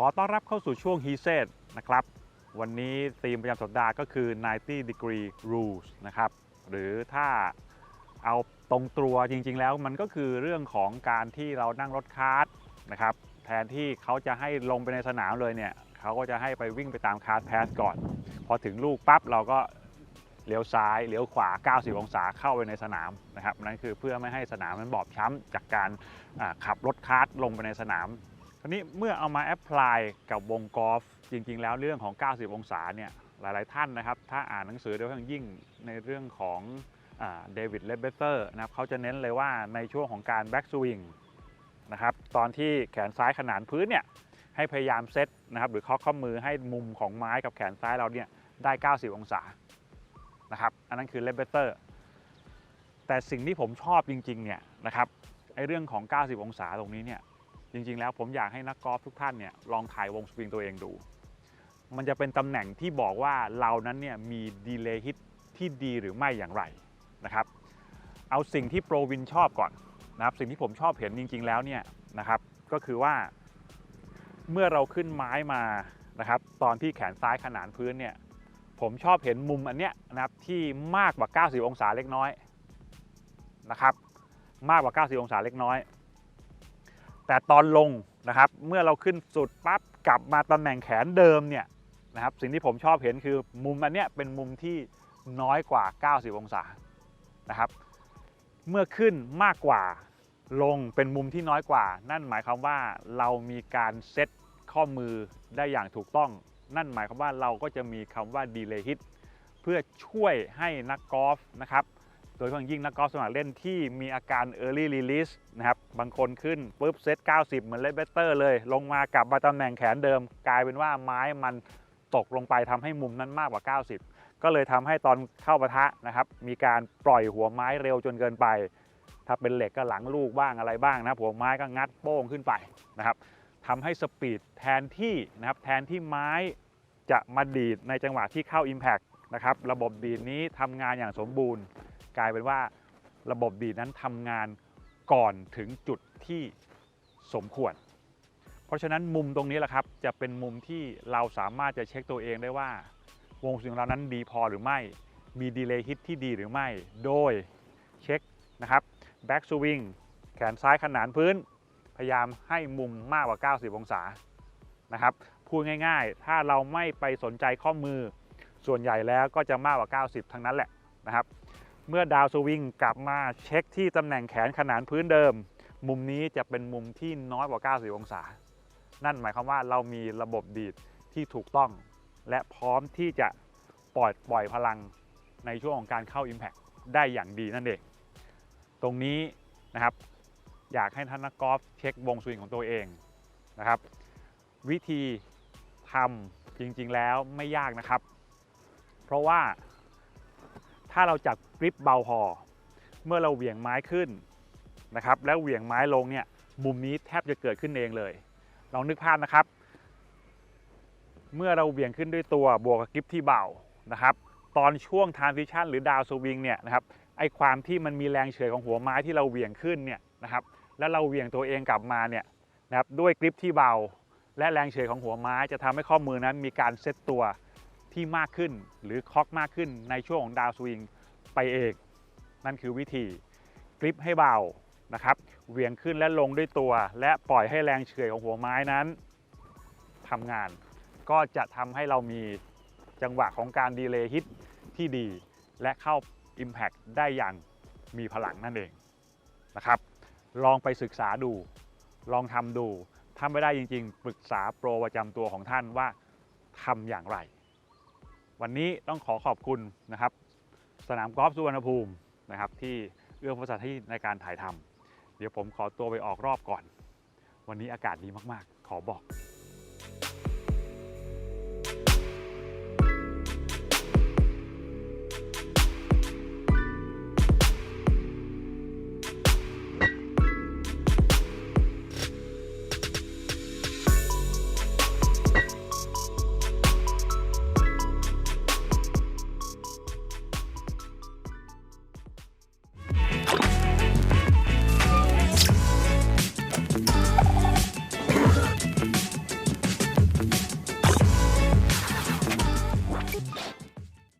ขอต้อนรับเข้าสู่ช่วง He Said นะครับ วันนี้ธีมประจำสัปดาห์ก็คือ 90 degree rules นะครับ หรือถ้าเอาตรงตัวจริง ๆ แล้วมันก็คือเรื่องของการที่เรานั่งรถคาร์ทนะครับ แทนที่เขาจะให้ลงไปในสนามเลยเนี่ยเขาก็จะให้ไปวิ่งไปตามคาร์ทแพสก่อน พอถึงลูกปั๊บเราก็เลี้ยวซ้ายเลี้ยวขวา 90 องศาเข้าไปในสนามนะครับนั่นคือเพื่อไม่ให้สนามมันบอบช้ำจากการขับรถคาร์ทลงไปในสนาม คราวนี้เมื่อเอามาแอพพลายกับวงกอล์ฟจริง ๆ แล้วเรื่องของ 90 องศาเนี่ยหลาย ๆ ท่านนะครับ ถ้าอ่านหนังสือโดยเฉพาะยิ่งในเรื่องของเดวิดเลเบเตอร์นะครับเขาจะเน้นเลยว่าในช่วงของการแบ็กสวิงนะครับตอนที่แขนซ้ายขนานพื้นเนี่ยให้พยายามเซตนะครับหรือเคาะข้อมือให้มุมของไม้กับแขนซ้ายเราเนี่ยได้ 90 องศานะครับอันนั้นคือเลเบเตอร์แต่สิ่งที่ผมชอบจริง ๆ เนี่ยนะครับไอเรื่องของ 90 องศาตรงนี้เนี่ย จริงๆ แล้วผมอยากให้นักกอล์ฟทุกท่านเนี่ยลองถ่ายวงสวิงตัวเองดู มันจะเป็นตำแหน่งที่บอกว่าเรานั้นเนี่ยมีดีเลย์ฮิตที่ดีหรือไม่อย่างไรนะครับ เอาสิ่งที่โปรวินชอบก่อนนะครับสิ่งที่ผมชอบเห็นจริง ๆ แล้วเนี่ยนะครับก็คือว่า เมื่อเราขึ้นไม้มานะครับตอนที่แขนซ้ายขนานพื้นเนี่ยผมชอบเห็นมุมอันเนี้ยนะครับที่มากกว่า 90 องศาเล็กน้อยนะครับมากกว่า 90 องศาเล็กน้อย แต่ตอนลงนะครับเมื่อเราขึ้นสุดปั๊บกลับมาตำแหน่งแขนเดิมเนี่ยนะครับสิ่งที่ผมชอบเห็นคือมุมอันเนี้ยเป็นมุมที่น้อยกว่า 90 องศานะครับเมื่อขึ้นมากกว่าลงเป็นมุมที่น้อยกว่า นั่นหมายความว่าเรามีการเซตข้อมือได้อย่างถูกต้อง นั่นหมายความว่าเราก็จะมีคำว่า delay hit เพื่อช่วยให้นักกอล์ฟนะครับ โดยเฉพาะอย่างยิ่งนักกอล์ฟสมัครเล่นที่มีอาการ early release นะครับ บางคนขึ้นปุ๊บเซต 90 เหมือนเลเบเตอร์เลย ลงมากลับมาตำแหน่งแขนเดิม กลายเป็นว่าไม้มันตกลงไปทำให้มุมนั้นมากกว่า 90 ก็เลยทำให้ตอนเข้าปะทะนะครับ มีการปล่อยหัวไม้เร็วจนเกินไป ถ้าเป็นเหล็กก็หลังลูกบ้างอะไรบ้างนะหัวไม้ก็งัดโป้งขึ้นไปนะครับทำให้สปีดแทนที่นะครับแทนที่ไม้จะมาดีดในจังหวะที่เข้า Impact นะครับระบบดีดนี้ทำงานอย่างสมบูรณ์ กลายเป็นว่าระบบดีนั้นทำงานก่อนถึงจุดที่สมควร เพราะฉะนั้นมุมตรงนี้แหละครับ จะเป็นมุมที่เราสามารถจะเช็คตัวเองได้ว่า วงสวิงของเรานั้นดีพอหรือไม่ มีดีเลย์ฮิตที่ดีหรือไม่ โดยเช็คนะครับแบ็กสวิงแขนซ้ายขนานพื้น พยายามให้มุมมากกว่า 90 องศานะครับพูดง่าย ๆ ถ้าเราไม่ไปสนใจข้อมือส่วนใหญ่แล้วก็จะมากกว่า 90 ทั้งนั้นแหละนะครับ เมื่อดาวสวิงกลับมาเช็คที่ตำแหน่งแขนขนานพื้นเดิม มุมนี้จะเป็นมุมที่น้อยกว่า 90 องศา นั่นหมายความว่าเรามีระบบดีดที่ถูกต้อง และพร้อมที่จะปล่อยปล่อยพลังในช่วงของการเข้า Impact ได้อย่างดีนั่นเอง ตรงนี้นะครับอยากให้ท่านนักกอล์ฟเช็ควงสวิงของตัวเองนะครับ วิธีทำจริงๆแล้วไม่ยากนะครับ เพราะว่า ถ้าเราจับกริปเบาพอเมื่อเราเหวี่ยงไม้ขึ้นนะครับ แล้วเหวี่ยงไม้ลงเนี่ยมุมนี้แทบจะเกิดขึ้นเองเลยลองนึกภาพนะครับ เมื่อเราเหวี่ยงขึ้นด้วยตัวบวกกับกริปที่เบานะครับ ตอนช่วง transition หรือดาวสวิงเนี่ยนะครับไอความที่มันมีแรงเฉยของหัวไม้ที่เราเหวี่ยงขึ้นเนี่ยนะครับ แล้วเราเหวี่ยงตัวเองกลับมาเนี่ยนะครับด้วยกริปที่เบา และแรงเฉยของหัวไม้จะทำให้ข้อมือนั้นมีการเซตตัว ที่มากขึ้นหรือคอกมากขึ้นในช่วงของดาวสวิงไปเองนั่นคือวิธีกริปให้เบานะครับเหวี่ยงขึ้นและลงด้วยตัว และปล่อยให้แรงเฉื่อยของหัวไม้นั้นทำงาน ก็จะทำให้เรามีจังหวะของการดีเลย์ฮิตที่ดี และเข้า Impact ได้อย่างมีพลังนั่นเองนะครับ ลองไปศึกษาดู ลองทำดูถ้าไม่ได้จริง ๆ ปรึกษาโปรประจำตัวของท่านว่าทำอย่างไร วันนี้ต้องขอขอบคุณนะครับ สนามกอล์ฟสุวรรณภูมินะครับ ที่เอื้อเฟื้อสถานที่ในการถ่ายทำเดี๋ยวผมขอตัวไปออกรอบก่อน วันนี้อากาศดีมากๆ ขอบอก